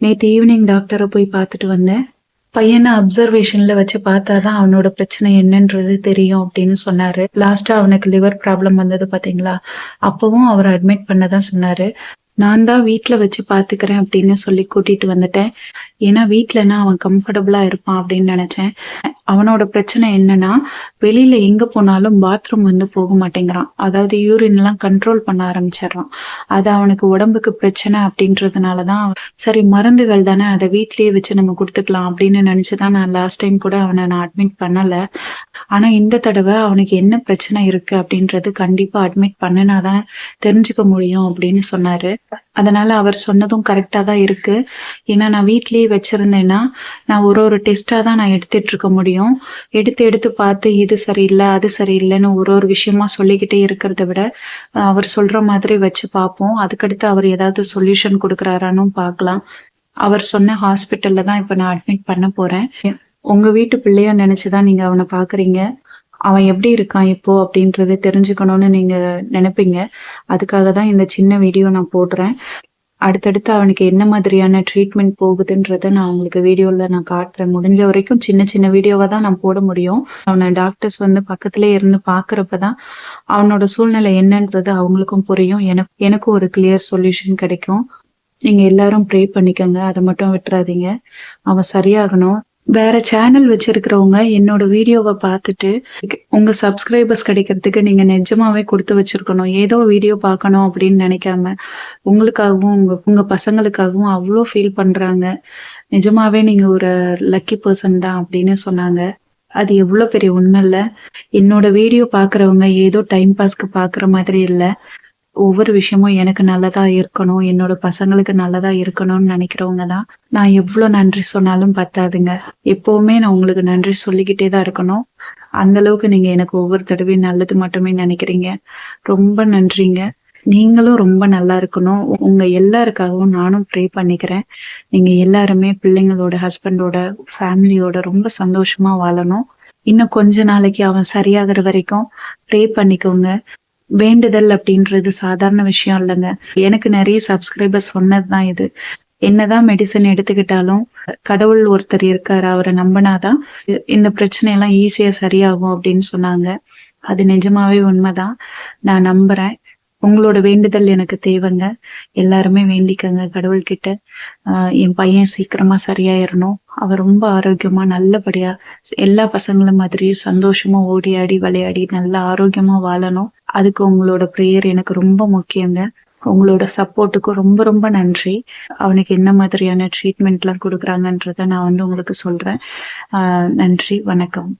நேற்று ஈவினிங் டாக்டரை போய் பார்த்துட்டு வந்தேன். பையனை அப்சர்வேஷனில் வச்சு பார்த்தா தான் அவனோட பிரச்சனை என்னன்றது தெரியும் அப்படின்னு சொன்னாரு. லாஸ்ட்டாக அவனுக்கு லிவர் ப்ராப்ளம் வந்தது பார்த்தீங்களா அப்போவும் அவர் அட்மிட் பண்ணதான் சொன்னார். நான் தான் வீட்டில் வச்சு பார்த்துக்கிறேன் அப்படின்னு சொல்லி கூட்டிகிட்டு வந்துட்டேன். ஏன்னா வீட்டிலனா அவன் கம்ஃபர்டபுளாக இருப்பான் அப்படின்னு நினச்சேன். அவனோட பிரச்சனை என்னன்னா வெளியில எங்க போனாலும் பாத்ரூம் வந்து போக மாட்டேங்கிறான். அதாவது யூரின் எல்லாம் கண்ட்ரோல் பண்ண ஆரம்பிச்சிடுறான். அது அவனுக்கு உடம்புக்கு பிரச்சனை அப்படின்றதுனாலதான் சரி மருந்துகள் தானே அதை வீட்லயே வச்சு நம்ம கொடுத்துக்கலாம் அப்படின்னு நினைச்சுதான் நான் லாஸ்ட் டைம் கூட அவனை நான் அட்மிட் பண்ணல. ஆனா இந்த தடவை அவனுக்கு என்ன பிரச்சனை இருக்கு அப்படின்றது கண்டிப்பா அட்மிட் பண்ணினாதான் தெரிஞ்சுக்க முடியும் அப்படின்னு சொன்னாரு. அதனால அவர் சொன்னதும் கரெக்டாக தான் இருக்கு. ஏன்னா நான் வீட்லேயே வச்சிருந்தேன்னா நான் ஒரு ஒரு டெஸ்ட்டாக தான் நான் எடுத்துட்டு இருக்க முடியும். எடுத்து எடுத்து பார்த்து இது சரியில்லை அது சரியில்லைன்னு ஒரு ஒரு விஷயமா சொல்லிக்கிட்டே இருக்கிறத விட அவர் சொல்ற மாதிரி வச்சு பார்ப்போம். அதுக்கடுத்து அவர் ஏதாவது சொல்யூஷன் கொடுக்குறாரானும் பார்க்கலாம். அவர் சொன்ன ஹாஸ்பிட்டல்ல தான் இப்போ நான் அட்மிட் பண்ண போறேன். உங்க வீட்டு பிள்ளையா நினைச்சுதான் நீங்க அவனை பாக்குறீங்க அவன் எப்படி இருக்கான் இப்போ அப்படின்றத தெரிஞ்சுக்கணும்னு நீங்க நினைப்பீங்க. அதுக்காக தான் இந்த சின்ன வீடியோ நான் போடுறேன். அடுத்தடுத்து அவனுக்கு என்ன மாதிரியான ட்ரீட்மெண்ட் போகுதுன்றத நான் உங்களுக்கு வீடியோவில் நான் காட்டுறேன். முடிஞ்ச வரைக்கும் சின்ன சின்ன வீடியோவை தான் நான் போட முடியும். அவனை டாக்டர்ஸ் வந்து பக்கத்துலேயே இருந்து பார்க்குறப்ப தான் அவனோட சூழ்நிலை என்னன்றது அவங்களுக்கும் புரியும். எனக்கு எனக்கும் ஒரு கிளியர் சொல்யூஷன் கிடைக்கும். நீங்க எல்லாரும் ப்ரே பண்ணிக்கோங்க. அதை மட்டும் விட்டுறாதீங்க. அவன் சரியாகணும். வேற சேனல் வச்சிருக்கிறவங்க என்னோட வீடியோவை பார்த்துட்டு உங்க சப்ஸ்கிரைபர்ஸ் கிடைக்கிறதுக்கு நீங்க நிஜமாவே கொடுத்து வச்சிருக்கணும். ஏதோ வீடியோ பார்க்கணும் அப்படின்னு நினைக்காம உங்களுக்காகவும் உங்க உங்க பசங்களுக்காகவும் அவ்வளோ ஃபீல் பண்றாங்க. நிஜமாவே நீங்க ஒரு லக்கி பர்சன் தான் அப்படின்னு சொன்னாங்க. அது எவ்வளோ பெரிய உண்மை இல்லை. என்னோட வீடியோ பார்க்குறவங்க ஏதோ டைம் பாஸ்க்கு பார்க்குற மாதிரி இல்லை. ஒவ்வொரு விஷயமும் எனக்கு நல்லதா இருக்கணும் என்னோட பசங்களுக்கு நல்லதா இருக்கணும்னு நினைக்கிறவங்க தான். நான் எவ்வளோ நன்றி சொன்னாலும் பத்தாதுங்க. எப்பவுமே நான் உங்களுக்கு நன்றி சொல்லிக்கிட்டே தான் இருக்கணும். அந்த அளவுக்கு நீங்க எனக்கு ஒவ்வொரு தடவையும் நல்லது மட்டுமே நினைக்கிறீங்க. ரொம்ப நன்றிங்க. நீங்களும் ரொம்ப நல்லா இருக்கணும். உங்க எல்லாருக்காகவும் நானும் ப்ரே பண்ணிக்கிறேன். நீங்க எல்லாருமே பிள்ளைங்களோட ஹஸ்பண்டோட ஃபேமிலியோட ரொம்ப சந்தோஷமா வாழணும். இன்னும் கொஞ்ச நாளைக்கு அவன் சரியாகிற வரைக்கும் ப்ரே பண்ணிக்கோங்க. வேண்டுதல் அப்படின்றது சாதாரண விஷயம் இல்லைங்க. எனக்கு நிறைய சப்ஸ்கிரைபர்ஸ் சொன்னது தான் இது. என்னதான் மெடிசன் எடுத்துக்கிட்டாலும் கடவுள் ஒருத்தர் இருக்காரு அவரை நம்பினாதான் இந்த பிரச்சனையெல்லாம் ஈஸியா சரியாகும் அப்படின்னு சொன்னாங்க. அது நிஜமாவே உண்மைதான். நான் நம்புறேன். உங்களோட வேண்டுதல் எனக்கு தேவைங்க. எல்லாருமே வேண்டிக்கங்க கடவுள்கிட்ட. என் பையன் சீக்கிரமா சரியாயிரணும். அவன் ரொம்ப ஆரோக்கியமா நல்லபடியா எல்லா பசங்களும் மாதிரியும் சந்தோஷமா ஓடி ஆடி விளையாடி நல்லா ஆரோக்கியமா வாழணும். அதுக்கு உங்களோட ப்ரேயர் எனக்கு ரொம்ப முக்கியங்க. உங்களோட சப்போர்ட்டுக்கும் ரொம்ப ரொம்ப நன்றி. அவனுக்கு என்ன மாதிரியான ட்ரீட்மெண்ட்லாம் கொடுக்குறாங்கன்றத நான் வந்து உங்களுக்கு சொல்கிறேன் நன்றி வணக்கம்.